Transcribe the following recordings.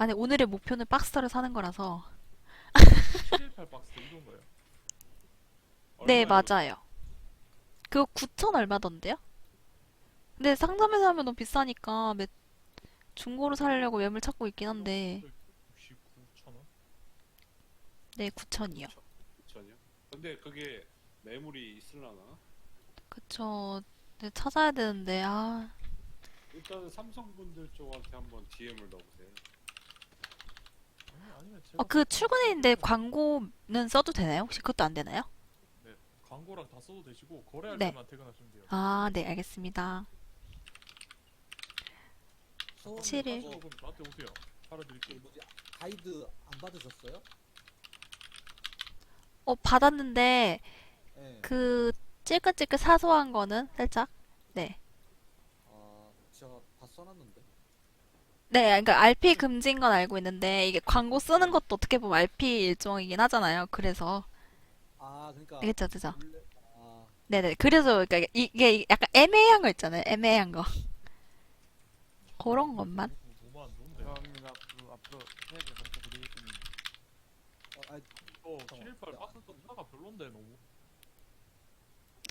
아니 오늘의 목표는 박스터를 사는 거라서 718 박스 이런 거예요. 네 얼마예요? 맞아요 그거 9천 얼마던데요? 근데 상점에서 하면 너무 비싸니까 매- 중고로 사려고 매물 찾고 있긴 한데 69,000원? 네 9천이요 전혀. 근데 그게 매물이 있을라나? 그쵸 네, 찾아야 되는데 아 일단은 삼성분들 쪽한테 한번 DM을 넣어보세요. 아니, 아니면 제가 어, 그 출근했는데 광고는 써도 되나요? 혹시 그것도 안 되나요? 네, 광고랑 다 써도 되시고 거래할 네. 때만 퇴근하시면 돼요. 아, 네, 알겠습니다. 수원 칠일. 가서 그럼 나한테 오세요. 그 팔아드릴게요. 뭐지 가이드 안 받으셨어요? 어, 받았는데, 네. 그, 찔끔찔끔 사소한 거는 살짝? 네. 아 제가 다 써놨는데. 네, 그러니까 RP 금지인 건 알고 있는데, 이게 광고 쓰는 것도 어떻게 보면 RP 일종이긴 하잖아요. 그래서. 아 그러니까. 원래 아 네네. 그래서, 그러니까 이게 약간 애매한 거 있잖아요. 애매한 거. 그런 것만. 너무 안 좋은데. 감사합니다. 그 앞으로 해야지 그렇게 드리겠습니다. 어, 아니, 어, 718 박스 또 차가 별론데 너무.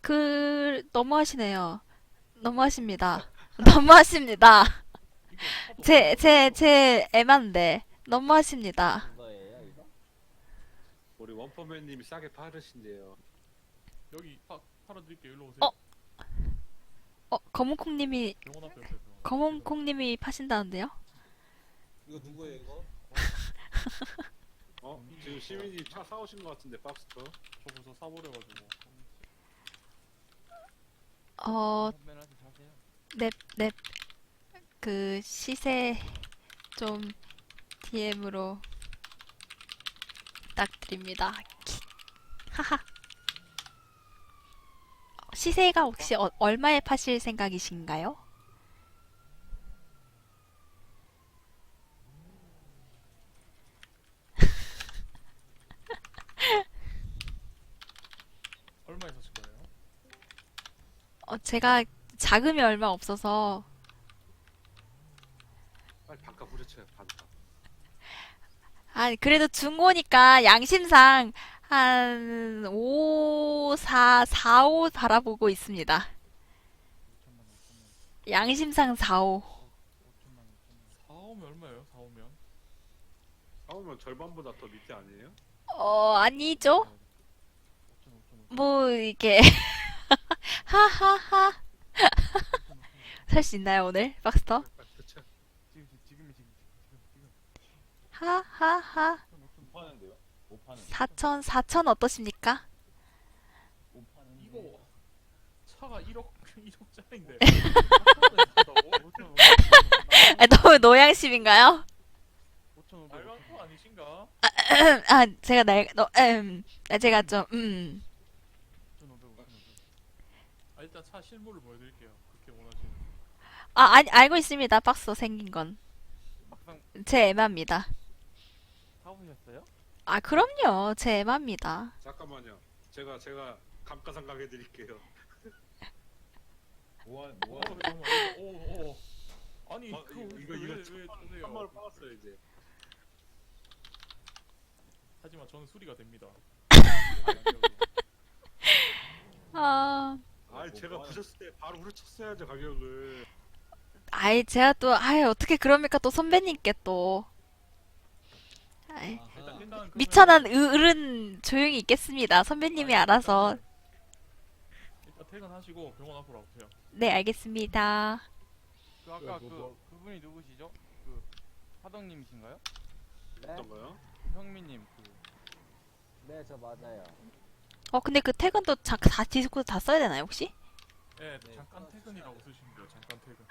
그, 너무하시네요. 너무하십니다. 너무하십니다. 제, 제, 제 애만데. 너무하십니다. 그거예요 이거? 우리 원퍼맨님이 싸게 팔으신대요. 여기 파, 팔아드릴게요. 일로 오세요. 어? 어, 검은콩님이, 병원 앞에 오세요. 병원. 검은콩님이 파신다는데요? 이거 누구예요 이거? 어? 지금 시민이 차 사오신 것 같은데 박스터. 저 벌써 사버려가지고. 어. 넵, 넵. 그, 시세 좀 DM으로 부탁드립니다. 하하. 시세가 혹시 어- 얼마에 파실 생각이신가요? 얼마에 사실 거예요? 어, 제가 자금이 얼마 없어서, 빨리 반값 후려쳐요 반값. 아, 그래도 중고니까 양심상 한 5, 4, 4, 5 바라보고 있습니다. 5천만 원, 5천만 양심상 4, 5. 원, 5천만 원, 5천만 원. 4오면 얼마예요? 4오면? 사오면 절반보다 더 밑에 아니에요? 어, 아니죠? 5천, 5천, 5천. 뭐, 이게. 하하하. 살 수 있나요, 오늘? 박스터? 빨리 후려쳐. 지금 지금 지금이 지금 지금 지금. 하하하. 5천, 5천, 파는데요? 못 파는 4천, 4천 어떠십니까? 못 파는 이거 차가 1억 1억짜리인데. 5천, 5천, 아, 너무 노양심인가요? 5천, 5천. 말간 거 아니신가? 아, 제가 날, 너, 음, 아, 제가 좀, 음. 5천, 5백, 5천, 5백. 아 일단 차 실물을 보여드릴게요. 그렇게 원하시는. 아, 아니, 알고 있습니다. 박스 생긴 건. 막상 제 에마입니다. 사보셨어요? 아, 그럼요. 제 에마입니다. 잠깐만요. 제가 제가 감가상각 해드릴게요. 뭐하 어, 뭐하. 오, 오. 아니 어, 그, 이거- 이거- 왜, 이거 왜한 주세요? 번을 빠졌어요 이제. 하지만 저는 수리가 됩니다. 아, 아 제가 부셨을 때 바로 후려쳤어야죠 가격을. 아이, 제가 또, 아이, 어떻게 그럽니까? 또 선배님께 또. 아이, 일단 아하. 일단은 그러면 미천한 의- 을은 조용히 있겠습니다. 선배님이 아니, 알아서. 일단 퇴근하시고 병원 앞으로 와보세요. 네, 알겠습니다. 그 아까 뭐, 그 뭐. 그분이 누구시죠? 그 화덕님이신가요? 어떤 거요? 그 형미님 그 네 저 맞아요. 어, 근데 그 퇴근도 자, 다 디스코드 다 써야 되나요, 혹시? 네, 네. 잠깐 퇴근이라고 쓰시면 돼요. 잠깐 퇴근.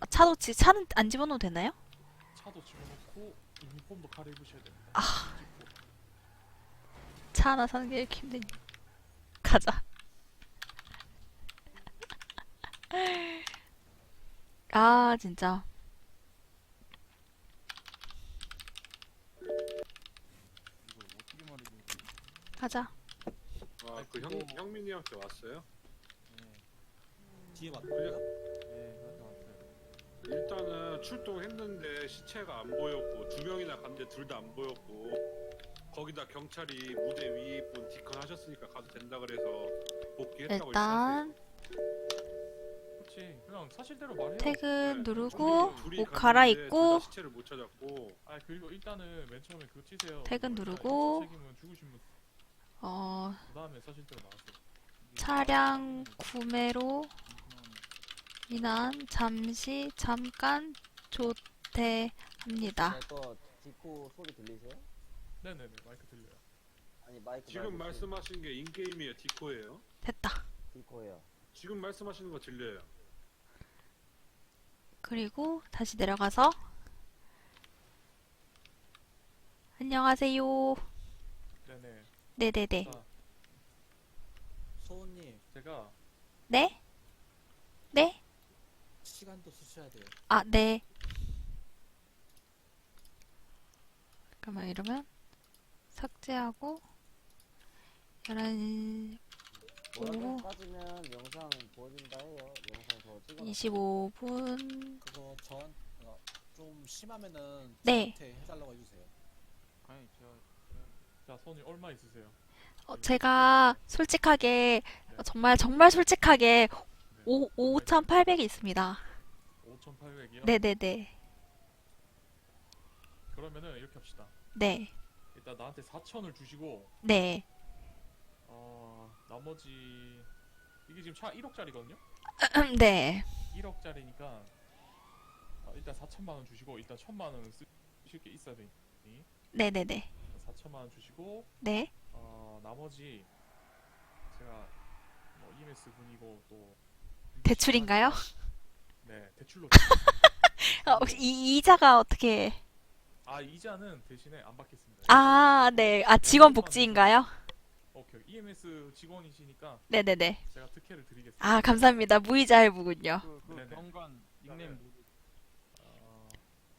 아, 차도, 지, 차는 안 집어넣어도 되나요? 차도 집어넣고 유니폼도 갈아입으셔야 됩니다. 아. 차 하나 사는 게 이렇게 힘드니. 가자. 아, 진짜. 이거 어떻게 말해줘? 가자. 아 그 형 형민이한테 왔어요? 네, 뒤에 그렇게 왔어요. 일단은 출동했는데 시체가 안 보였고 두 명이나 갔는데 둘 다 안 보였고 거기다 경찰이 무대 위에 분 디컨 하셨으니까 가도 된다 그래서 복귀했다고 일단 그렇지. 그냥 사실대로 말해요. 퇴근 네, 누르고 옷 갈아입고 시체를 못 찾았고 아 그리고 일단은 맨 처음에 그거 치세요. 퇴근 그거 누르고. 일단 책임은 죽으신 분. 어 그다음에 사실대로 나왔어요. 차량 구매로 인한 잠시 잠깐 조퇴합니다. 제거 디코 소리 들리세요? 네네네 마이크 들려요. 아니 마이크 지금 말고 말씀하신 게 인게임이에요 디코예요 됐다. 디코예요. 지금 말씀하시는 거 들려요 그리고 다시 내려가서 안녕하세요. 네네. 네네네. 자 소은님 제가 네? 네? 시간도 쓰셔야 돼요. 아, 네. 잠깐만 이러면 삭제하고 11시 뭐라도 오. 빠지면 영상 보여준다 해요. 영상 더 찍어. 25분 그거 전, 어, 좀 심하면은 네. 해달라고 해주세요. 아니 제가 자 손이 얼마 있으세요? 어, 제가 솔직하게 어, 정말 정말 솔직하게 네. 5, 5,800이 있습니다. 5,800이요? 네네네. 그러면은 이렇게 합시다. 네. 일단 나한테 4,000을 주시고 네. 어 나머지 이게 지금 차 1억짜리거든요? 네. 1억짜리니까 어, 일단 4천만 원 주시고 일단 1천만 원은 쓰실 게 있어야 되니 네네네. 4천만 원 주시고 네. 어 나머지 제가 뭐 EMS 분이고 또 대출인가요? 네 대출로 어, 이 이자가 어떻게 아 이자는 대신에 안 받겠습니다. 아, 네. 아, 직원 복지인가요? 오케이 EMS 직원이시니까 네네네. 제가 특혜를 드리겠습니다. 아, 감사합니다. 무이자 할부군요. 그, 그 네네. 닉네임 네. 누구 어,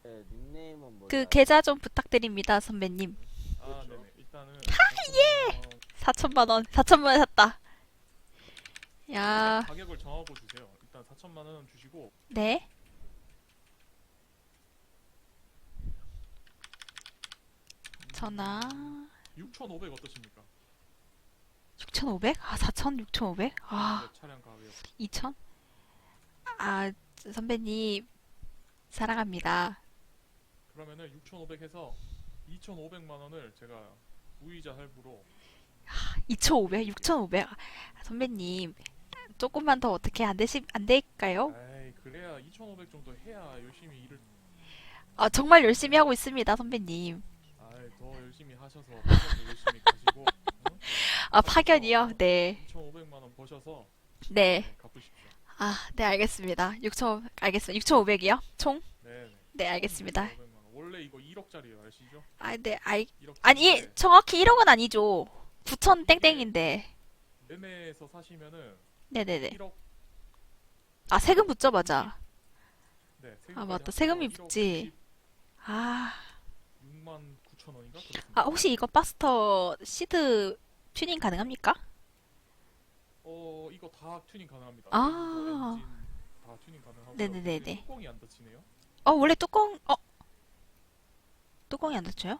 네, 닉네임은 뭐? 그 계좌 좀 부탁드립니다, 선배님. 아 네네 일단은 예! 어, 4천만 원. 4천만 원 샀다. 야, 가격을 정하고 주세요. 일단 4천만 원 주시고 네. 전화 6,500 어떠십니까? 6,500? 아, 4천, 6,500? 아, 네, 차량 가격. 2천? 아, 선배님 사랑합니다. 그러면은 6,500 해서 2,500만 원을 제가 무이자 할부로 2,500, 6,500. 아, 선배님 조금만 더 어떻게 안 되시 안 될까요? 에이 그래야 2,500 정도 해야 열심히 일을 아, 정말 열심히 하고 있습니다, 선배님. 아이 더 열심히 하셔서 파견도 열심히 가시고 응? 아, 파견이요? 네. 2,500만 원 버셔서 네. 네, 갚으십시오. 아, 네, 알겠습니다. 6천, 알겠습니다. 6,500이요? 총? 네. 네, 알겠습니다. 2,500만 원. 원래 이거 1억짜리예요, 아시죠? 아, 네, 알, 1억. 아니, 정확히 1억은 아니죠. 9천 땡땡인데. 매매에서 사시면은 네네네. 1억. 아, 세금 붙죠, 맞아. 네. 아, 세금까지 맞다. 합쳐서 세금이 1억 붙지. 아, 6만 9천 원인가 그렇습니다. 아, 혹시 이거 파스터 시드 튜닝 가능합니까? 어 이거 다 튜닝 가능합니다. 아. 엔진 다 튜닝 가능하고. 네네네네. 뚜껑이 안 닫히네요. 어, 원래 뚜껑, 어? 뚜껑이 안 닫혀요?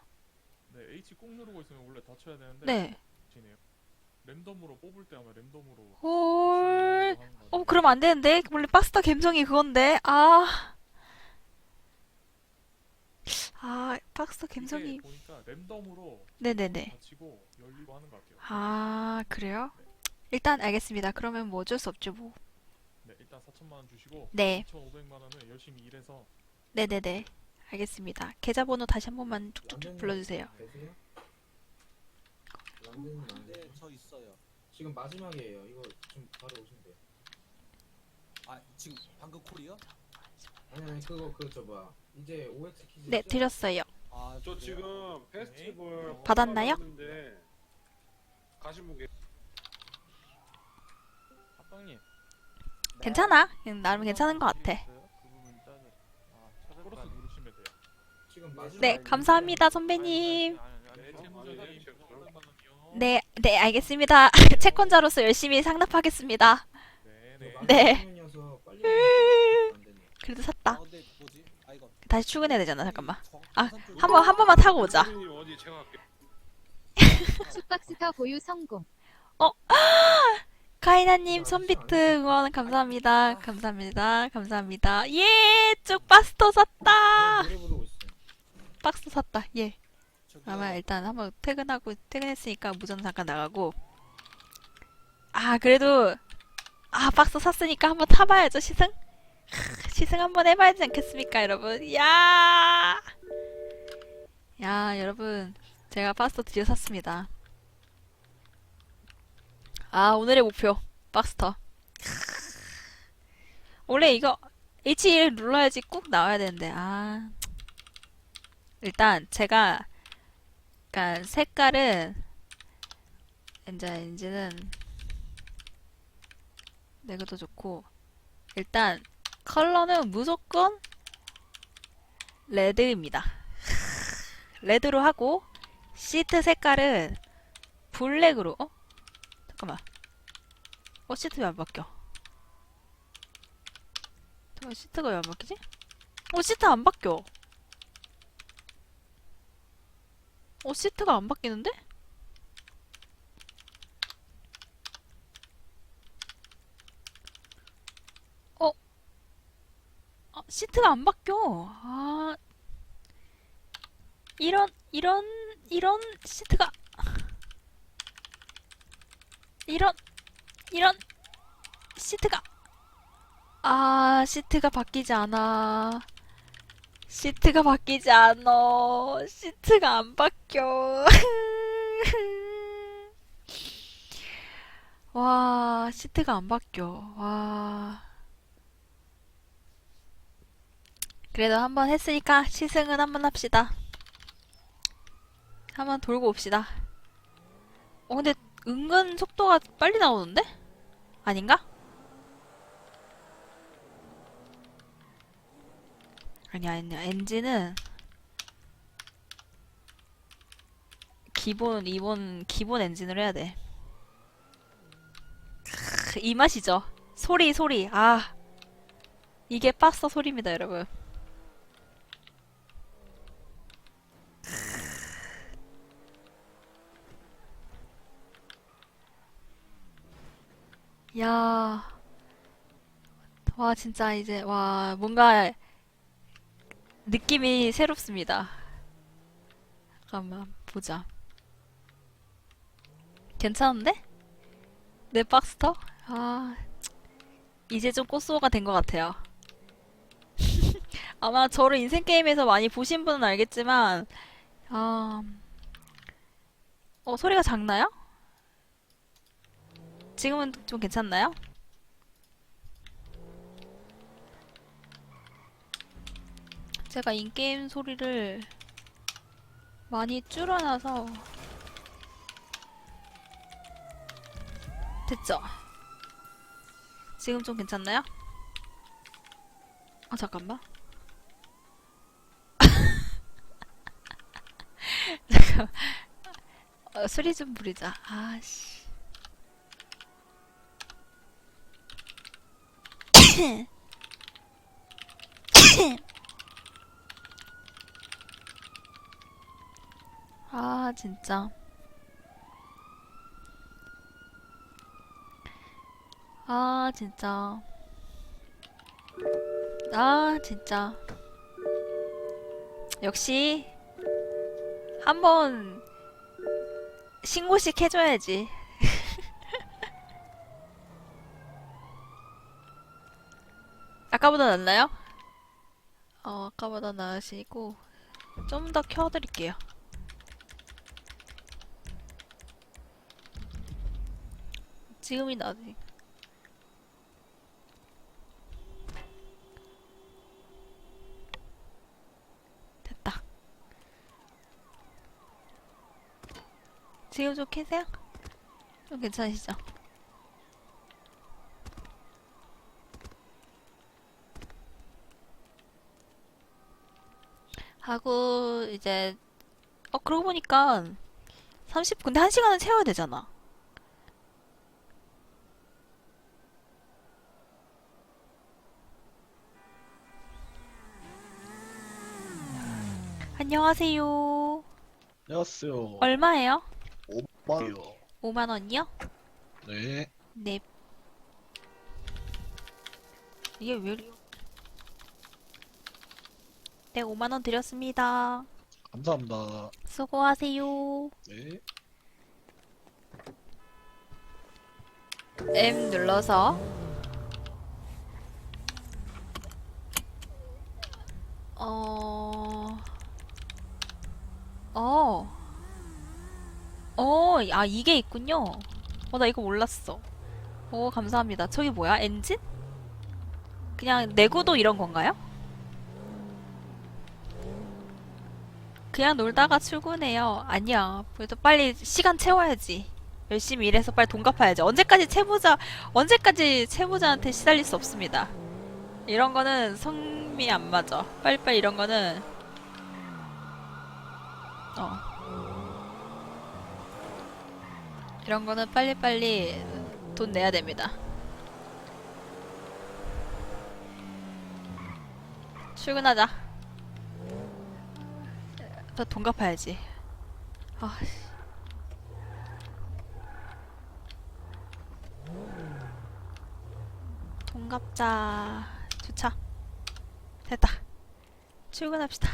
네, H 꾹 누르고 있으면 원래 닫혀야 되는데 네. 닫히네요. 랜덤으로 뽑을 때 아마 랜덤으로. 헐. 하는 거 어. 그럼 안 되는데? 원래 파스타 감성이 그건데? 아. 아, 파스타 감성이. 이게 보니까 랜덤으로 네네네. 닫히고 열리고 하는 것 같아요. 아, 그래요? 일단 알겠습니다. 그러면 뭐 어쩔 수 없죠, 뭐. 네, 일단 4천만 원 주시고 네. 2,500만 원을 열심히 일해서 네네네. 알겠습니다. 계좌번호 다시 한 번만 쭉쭉쭉 불러주세요. 되세요? 안 네, 되세요? 저 있어요. 지금 마지막이에요. 이거 좀 바로 오시면 돼요. 아, 지금 방금 콜이요? 아니 아니 그거 그저 뭐야 이제 OX 퀴즈 네, 드렸어요. 아, 저 그래요? 지금 페스티벌 받았나요? 받았는데 가신 분 계세요? 합방님 괜찮아. 음, 나름 괜찮은 것 같아. 그 부분 아. 누르시면 돼요. 지금 마지막 네, 감사합니다, 선배님. 아니, 아니, 아니, 네, 아니, 채무자님 아니, 500만 원이요. 네, 네, 알겠습니다. 채권자로서 열심히 상납하겠습니다. 네, 네. 네. 그래도 아 샀다. 다시 출근해야 되잖아. 잠깐만. 정- 아, 한 번, 한 번만 타고 오자. 슈박스터 보유 성공. 카이나님 손비트 응원 감사합니다. 감사합니다. 감사합니다. 예! 쭉 박스터 샀다! 박스 샀다. 예. 아마 일단 한번 퇴근하고 퇴근했으니까 무전 잠깐 나가고. 아 그래도 아 박스 샀으니까 한번 타봐야죠 시승? 크, 시승 한번 해봐야 되지 않겠습니까 여러분? 야! 야 여러분. 제가 박스 드디어 샀습니다. 아 오늘의 목표. 박스터. 크. 원래 이거 H1 눌러야지 꾹 나와야 되는데 아. 일단 제가 약간 색깔은 이제 엔진은 내가도 좋고 일단 컬러는 무조건 레드입니다. 레드로 하고 시트 색깔은 블랙으로 어? 잠깐만 어 시트 왜 안 바뀌어? 잠깐 시트가 왜 안 바뀌지? 어 시트 안 바뀌어 어, 시트가 안 바뀌는데? 어? 아, 시트가 안 바뀌어. 아. 이런, 이런, 이런 시트가. 이런, 이런 시트가. 아, 시트가 바뀌지 않아. 시트가 바뀌지 않아. 시트가 안 바뀌 어. 와, 시트가 안 바뀌어. 와. 그래도 한번 했으니까 시승은 한번 합시다. 한번 돌고 옵시다. 어, 근데 은근 속도가 빨리 나오는데? 아닌가? 아니야, 아니야. 엔진은 기본, 이번, 기본 엔진으로 해야 돼. 크, 이 맛이죠. 소리, 소리. 아. 이게 박서 소리입니다, 여러분. 야. 와, 진짜 이제, 와, 뭔가 느낌이 새롭습니다. 잠깐만, 보자. 괜찮은데? 내 박스터? 아, 이제 좀 꽃소가 된 것 같아요. 아마 저를 인생 게임에서 많이 보신 분은 알겠지만, 아, 어, 소리가 작나요? 지금은 좀 괜찮나요? 제가 인게임 소리를 많이 줄여놔서 됐죠? 지금 좀 괜찮나요? 아 잠깐만. 잠깐 어, 소리 좀 부리자. 아씨. 아 진짜 아 진짜. 아 진짜. 역시 한번 신고식 해줘야지. 아까보다 낫나요? 어 아까보다 나으시고 좀 더 켜드릴게요. 지금이 나지 지금 좀 캐세요? 좀 괜찮으시죠? 하고 이제 어 그러고 보니까 30 근데 1시간은 채워야 되잖아. 안녕하세요. 안녕하세요. 얼마예요? 오마요. 5만 원이요? 네. 네. 이게 왜 이리... 네, 5만 원 드렸습니다. 감사합니다. 수고하세요. 네. M 눌러서 어... 어... 어, 아, 이게 있군요. 어, 나 이거 몰랐어. 오, 감사합니다. 저기 뭐야? 엔진? 그냥 내구도 이런 건가요? 그냥 놀다가 출근해요. 아니야. 그래도 빨리 시간 채워야지. 열심히 일해서 빨리 돈 갚아야지. 언제까지 채무자, 언제까지 채무자한테 시달릴 수 없습니다. 이런 거는 성미 안 맞아. 빨리빨리 이런 거는, 어. 이런 거는 빨리빨리 돈 내야 됩니다. 출근하자. 나 돈 갚아야지. 아, 씨. 돈 갚자. 주차. 됐다. 출근합시다.